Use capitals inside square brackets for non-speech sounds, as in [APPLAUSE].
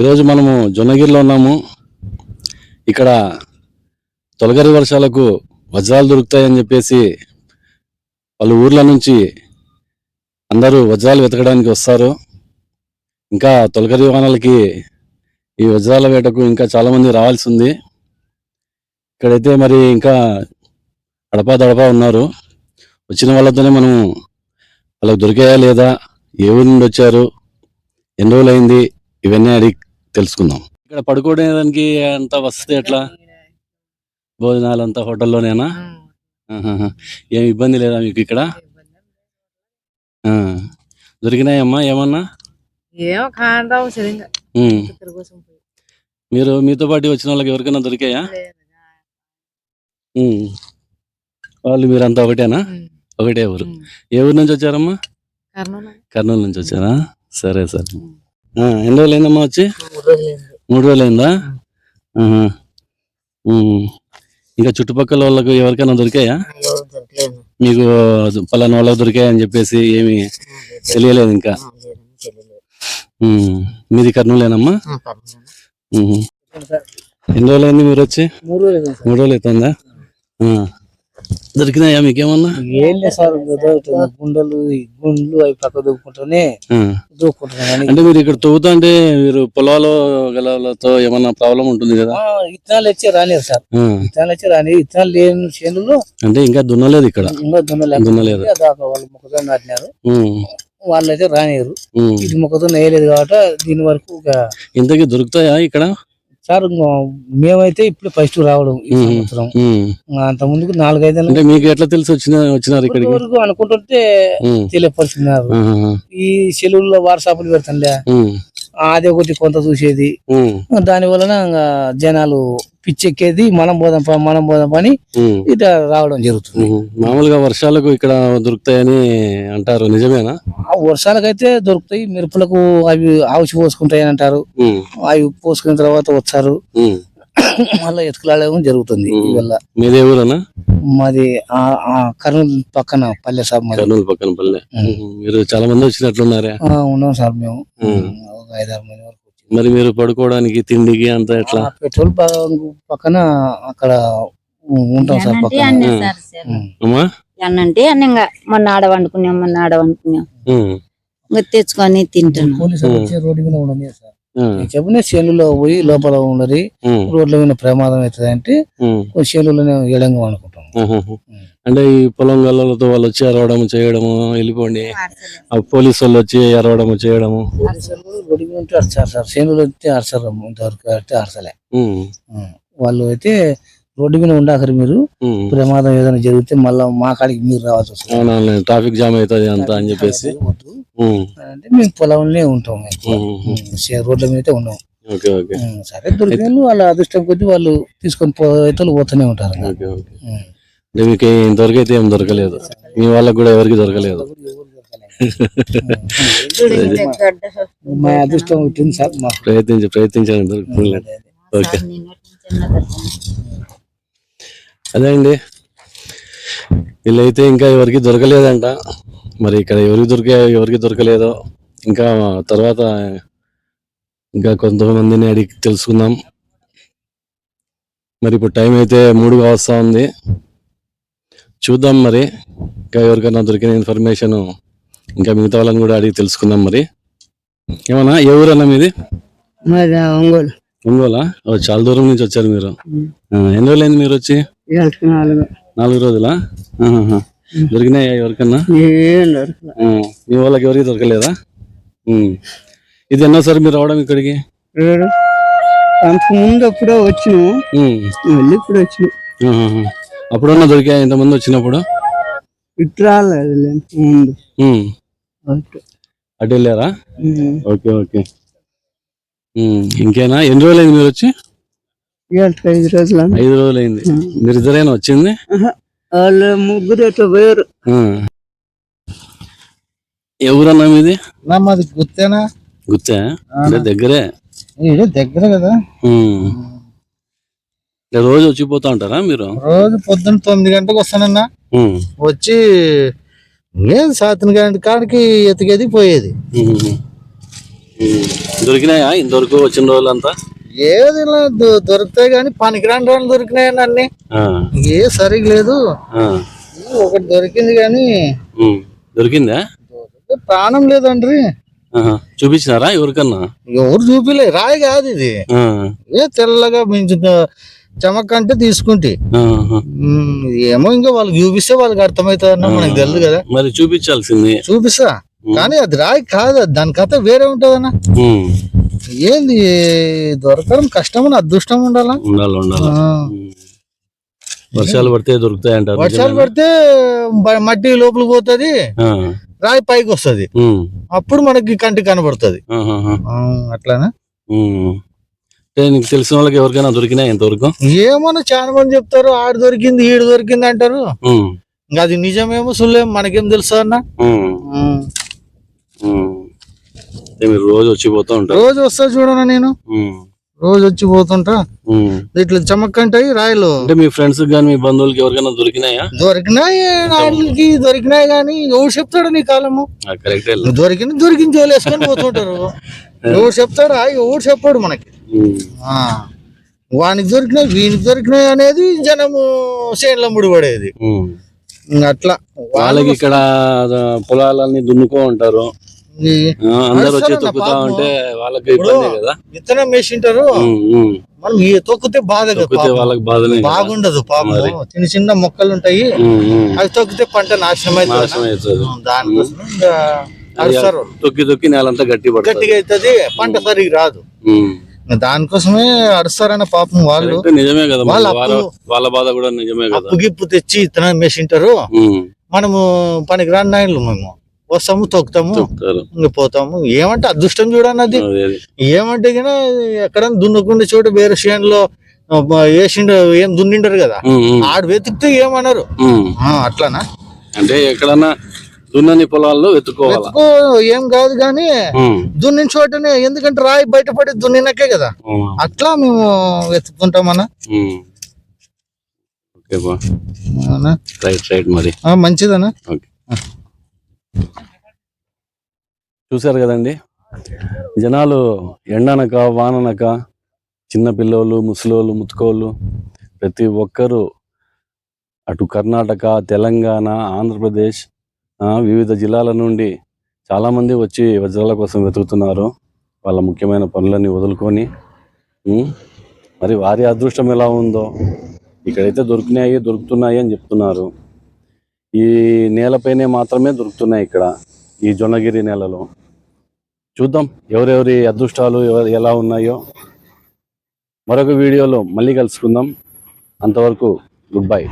ఈరోజు మనము జొన్నగిరిలో ఉన్నాము. ఇక్కడ తొలగరి వర్షాలకు వజ్రాలు దొరుకుతాయని చెప్పేసి పలు ఊర్ల నుంచి అందరూ వజ్రాలు వెతకడానికి వస్తారు. ఇంకా తొలగరి వానలకి ఈ వజ్రాల వేటకు ఇంకా చాలామంది రావాల్సి ఉంది. ఇక్కడైతే మరి ఇంకా అడపా దడపా ఉన్నారు. వచ్చిన వాళ్ళతోనే మనం వాళ్ళకి దొరికాయా లేదా ఏ ఊరి నుండి వచ్చారు ఎన్ని రోజులైంది అయింది ఇవన్నీ అడిగి తెలుసుకుందాం. ఇక్కడ పడుకోవడానికి అంత వసతి ఎట్లా? భోజనాలు అంతా హోటల్లోనేనా. ఏం ఇబ్బంది లేదా మీకు ఇక్కడ? ఆ. దొరికినాయమ్మా ఏమన్నా. మీరు మీతో పాటు వచ్చిన వాళ్ళకి ఎవరికైనా దొరికాయా. వాళ్ళు మీరంతా ఒకటేనా. ఒకటే ఊరు. ఏ ఊరు నుంచి వచ్చారమ్మా? కర్నూలు. కర్నూలు నుంచి వచ్చారా? సరే సరే. ఎన్ని రోజులు అయిందమ్మా వచ్చి మూడు రోజులైంది. రోజులు అయిందా. ఇంకా చుట్టుపక్కల వాళ్ళకు ఎవరికైనా దొరికాయా. మీకు పలానా వాళ్ళకి దొరికాయని చెప్పేసి ఏమి తెలియలేదు ఇంకా. మీది కర్నూలేనమ్మా. ఎన్ని రోజులు అయింది మీరు వచ్చి మూడు రోజులు అవుతుందా. దొరికినాయా మీకేమన్నా ఏం లేదు సార్ గుండెలు గుండ్లు అవి పక్క. దూకుంటున్నాను కానీ అంటే మీరు ఇక్కడ తవ్వుతా అంటే మీరు పొలాలు గలతో ఏమన్నా ప్రాబ్లం ఉంటుంది కదా ఆ, విత్తనాలు వచ్చి రాలేదు సార్ ఆ. విత్తనాలు వచ్చి రాని విత్తనాలు లేని చేనులు అంటే ఇంకా దున్నలేదు ఇక్కడ ఇంకా దున్నలేదు దున్నలేదు. వాళ్ళు మొక్కజొన్న నాటినారు ఉమ్. వాళ్ళు అయితే రానియరు. ఇది మొక్కజొన్న వేయలేదు కాబట్టి దీని వరకు ఇంతకీ దొరుకుతాయా ఇక్కడ సార్ మేమైతే ఇప్పుడు ఫస్ట్ రావడం ఈ. సంవత్సరం. అంత ముందుకు నాలుగైదు అంటే మీకు ఎట్లా తెలిసి వచ్చిన వచ్చినారు ఇక్కడికి వరకు అనుకుంటుంటే. తెలియపరుచున్నారు. ఈ సెలవుల్లో వాట్సాప్లు ఉమ్. అది ఒకటి కొంత చూసేది. దాని వలన జనాలు పిచ్చెక్కేది మనం పోదాం మనం పోదాం పని ఉమ్. ఇట రావడం జరుగుతుంది. మామూలుగా వర్షాలకు ఇక్కడ దొరుకుతాయని అంటారు నిజమేనా ఆ వర్షాలకైతే దొరుకుతాయి మిరపలకు అవి ఆవుచి పోసుకుంటాయి అని అంటారు. అవి పోసుకున్న తర్వాత వచ్చారు. మళ్ళీ ఎత్తుకులాడడం జరుగుతుంది మీదే ఊరనా మాది కర్నూలు పక్కన పల్లె మాది కర్నూలు పక్కన పల్లె. మీరు చాలా మంది వచ్చినట్లున్నారే ఆ, ఉన్నాం సార్ మేము. ఒక ఐదారు మంది వరకు. మరి మీరు పడుకోవడానికి తిండికి అంతా ఎట్లా పెట్రోల్ బంక్ పక్కన అక్కడ ఉంటాం సార్ అన్నంటే పక్కన అన్నే అన్నంటే అన్నంగా మొన్న ఆడ వండుకున్నాం మొన్న ఆడ వండుకున్నాం. ఇంకా తెచ్చుకొని తింటున్నాం పోలీసులు. వచ్చి రోడ్డు మీద ఉండని సార్ ఉమ్. చెప్పిన చేనులో పోయి లోపల ఉండరు. రోడ్ల మీద ప్రమాదం అవుతుంది అంటే. చేనులోనే ఎడంగా అనుకుంటాం. అంటే ఈ పొలం గల్లలతో వాళ్ళు వచ్చి అరవడము చేయడము వెళ్ళిపోండి. ఆ పోలీసు వాళ్ళు వచ్చి అరవడము చేయడము. రోడ్డు మీద ఉంటే అరచారు సార్. చేనులో అయితే అరచారు. ఇంతవరకు అయితే అరచలే. ఉమ్. ఉమ్. వాళ్ళు అయితే రోడ్డు మీద ఉండాకరు మీరు. ప్రమాదం ఏదైనా జరిగితే మళ్ళా మా కాడికి మీరు రావాల్సి వస్తుంది. ట్రాఫిక్ జామ్ అవుతుంది అంతా అని చెప్పేసి. అంటే మేము పొలంలోనే ఉంటాం రోడ్ల మీద అయితే ఉన్నాం. Okay okay. ఉమ్. సరే దొరికిన వాళ్ళు వాళ్ళ అదృష్టం కొద్దీ వాళ్ళు తీసుకొని పోతే పోతూనే ఉంటారు. మీకు ఇంతవరకు అయితే ఏం దొరకలేదు. మీ వాళ్ళకి కూడా ఎవరికి దొరకలేదు. మా అదృష్టం ఉంటుంది సార్ మా ప్రయత్నించి ప్రయత్నించండి దొరుకుతుంది ఓకే. అదే అండి. వీళ్ళైతే ఇంకా ఎవరికి దొరకలేదంట. మరి ఇక్కడ ఎవరికి దొరికా ఎవరికి దొరకలేదో ఇంకా తర్వాత ఇంకా కొంతమందిని అడిగి తెలుసుకుందాం. మరి ఇప్పుడు టైం అయితే మూడుగా వస్తూ ఉంది. చూద్దాం మరి. ఇంకా ఎవరికైనా దొరికిన ఇన్ఫర్మేషన్ ఇంకా మిగతా వాళ్ళని కూడా అడిగి తెలుసుకుందాం మరి. ఏమన్నా? ఏ ఊరన్నా మీది? మాది ఒంగోలు. ఒంగోలా? ఓ, చాలా దూరం నుంచి వచ్చారు మీరు. ఎన్ని రోజులైంది మీరు వచ్చి? నాలుగు. రోజులా. దొరికినాయా ఎవరికన్నా? మీ వాళ్ళకి ఎవరికి దొరకలేదా. ఇది ఎన్నోసారి మీరు రావడం ఇక్కడికి. అంతకు ముందు ఎప్పుడో వచ్చినాము. మళ్ళీ ఇప్పుడు వచ్చినాం. ఆహాహా. అప్పుడన్నా దొరికాయా? ఇంతమంది వచ్చినప్పుడు? ఇటు రాలేదు ముందు. ఉమ్. అటు. వెళ్ళారా. Okay okay. ఉమ్. ఇంకేనా? ఎన్ని రోజులైంది మీరు వచ్చి? ఐదు రోజులు అన్న. ఐదు రోజులైంది. మీరు ఇద్దరైనా వచ్చింది? వాళ్ళు ముగ్గురు ఎట్లా పోయారు. ఆ. ఊరన్నా మీది? మాది గుర్తేనా గుర్తే అంటే దగ్గరే? ఇది దగ్గర కదా. ఉమ్. రోజు వచ్చిపోతా ఉంటారా మీరు? రోజు పొద్దున్న తొమ్మిది గంటలకు వస్తానన్నా. వచ్చి ఏం సాతన గంట కాడికి ఎతికేది పోయేది. దొరికినాయా? ఇంతవరకు వచ్చిన రోజులంతా? ఏది దొరుకుతాయి కానీ పనికిరాని రాళ్ళు దొరికినాయి అన్ని. ఏ సరిగ్గా లేదు. ఒకటి దొరికింది కానీ. దొరికిందా? ప్రాణం లేదండ్రి. చూపించినారా ఎవరికన్నా? ఎవరు చూపిలే. రాయి కాదు ఇది. ఏ తెల్లగా మించు చమక్ అంటే తీసుకుంటే ఏమో ఇంకా వాళ్ళకి చూపిస్తే వాళ్ళకి అర్థమవుతుంది అన్న మనకు తెలియదు కదా. మరి చూపించాల్సింది. చూపిస్తా. కానీ అది రాయి కాదు దాని కథ వేరే ఉంటదన్న. ఏంది దొరకడం కష్టం అదృష్టం ఉండాలా. వర్షాలు పడితే దొరుకుతాయి అంటారు వర్షాలు పడితే మట్టి లోపల పోతుంది రాయి పైకి వస్తది. అప్పుడు మనకి కంటి కనబడుతుంది. అట్లానా? అంటే నీకు తెలిసిన వాళ్ళకి ఎవరికైనా దొరికినాయి ఎంతవరకు? ఏమన్నా చాలా మంది చెప్తారు ఆడు దొరికింది ఈడు దొరికింది అంటారు. ఇంకా అది నిజమేమో సుల్లేమో మనకేం తెలుసు అన్న? మీరు రోజు వచ్చి పోతూ ఉంటారు. రోజు వస్తా చూడనా నేను. రోజు వచ్చి పోతుంటా. ఇట్లా చమక్కంటాయి రాయలు. అంటే మీ ఫ్రెండ్స్ కానీ మీ బంధువులకి ఎవరికైనా దొరికినాయా? దొరికినాయి నాళ్ళకి దొరికినాయి కానీ ఎవరు చెప్తాడు నీ కాలము? కరెక్టే దొరికింది జోలేసుకొని పోతుంటారు. [LAUGHS] ఎవరు చెప్తాడా? ఎవరు చెప్పాడు మనకి. వానికి దొరికినాయి వీనికి దొరికినాయి అనేది జనము చేనులో ముడిపడేది. అట్లా. వాళ్ళకి ఇక్కడ పొలాలన్నీ దున్నుకో ఉంటారు అందరు వచ్చి తొక్కుతా. ఉంటే వాళ్ళకి ఇబ్బంది కదా? విత్తనం వేసింటారు. మనం ఈ తొక్కితే బాధ. వాళ్ళకి కదా. బాగుండదు పాపం. చిన్న చిన్న మొక్కలు ఉంటాయి. అవి తొక్కితే పంట నాశనం అవుతుంది దానికోసం తొక్కి తొక్కి నేలంతా గట్టి గట్టిగా అవుతుంది పంట సరిగ్గా రాదు. దానికోసమే అరుస్తారన్న పాపం వాళ్ళు. నిజమే కదా. వాళ్ళ బాధ కూడా నిజమే కదా. గిప్పు తెచ్చి ఇత్తనం వేసింటారు ఉమ్. మనము పనికి రాని నాయనలు మేము. వస్తాము తొక్కుతాము ఇంక పోతాము. ఏమంటే అదృష్టం చూడన్నది. అదే. ఏమంటే గిన ఎక్కడ దున్నుకుండే చోట వేరే చేనులో వేసిండు ఏం దున్నిండరు కదా. ఆడు వెతికితే ఏమన్నారు అట్లానా? అంటే ఎక్కడన్నా దున్నని పొలాల్లో వెతుక్కోవాలా? వెతుకో ఏం కాదు కానీ ఉమ్, దున్నిన చోటనే ఎందుకంటే రాయి బయటపడి దున్నినకే కదా. అట్లా మేము వెతుక్కుంటామన్నా. ఉమ్. ఓకే బా. అవునా? రైట్ రైట్ మరి. ఆ, మంచిదనా? చూశారు కదండి? జనాలు ఎండనక వాననక చిన్న పిల్లోళ్ళు ముసలోళ్ళు ముతుకోళ్ళు ప్రతి ఒక్కరూ అటు కర్ణాటక తెలంగాణ ఆంధ్రప్రదేశ్ వివిధ జిల్లాల నుండి చాలామంది వచ్చి వజ్రాల కోసం వెతుకుతున్నారు. వాళ్ళ ముఖ్యమైన పనులన్నీ వదులుకొని మరి వారి అదృష్టం ఎలా ఉందో ఇక్కడైతే దొరికినాయి దొరుకుతున్నాయి అని చెప్తున్నారు. ఈ నేలపైనే మాత్రమే దొరుకుతున్నాయి ఇక్కడ ఈ జొన్నగిరి నేలలో. చూద్దాం ఎవరెవరి అదృష్టాలు ఎవరు ఎలా ఉన్నాయో. మరొక వీడియోలో మళ్ళీ కలుసుకుందాం. అంతవరకు గుడ్ బై.